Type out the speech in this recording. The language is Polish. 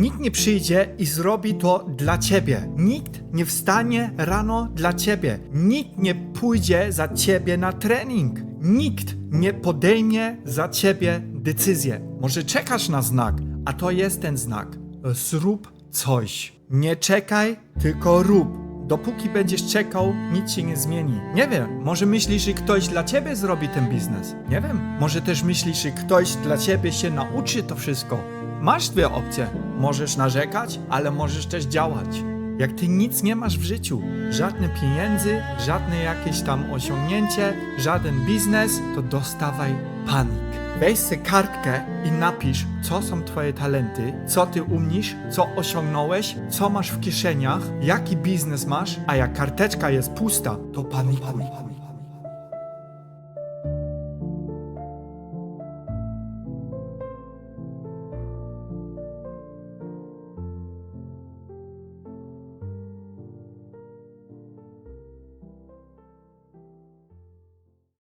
Nikt nie przyjdzie i zrobi to dla ciebie. Nikt nie wstanie rano dla ciebie. Nikt nie pójdzie za ciebie na trening. Nikt nie podejmie za ciebie decyzję. Może czekasz na znak, a to jest ten znak. Zrób coś. Nie czekaj, tylko rób. Dopóki będziesz czekał, nic się nie zmieni. Nie wiem, może myślisz, że ktoś dla ciebie zrobi ten biznes. Nie wiem, może też myślisz, że ktoś dla ciebie się nauczy to wszystko. Masz dwie opcje. Możesz narzekać, ale możesz też działać. Jak ty nic nie masz w życiu, żadne pieniędzy, żadne jakieś tam osiągnięcie, żaden biznes, to dostawaj panik. Weź sobie kartkę i napisz, co są twoje talenty, co ty umiesz, co osiągnąłeś, co masz w kieszeniach, jaki biznes masz, a jak karteczka jest pusta, to panikuj.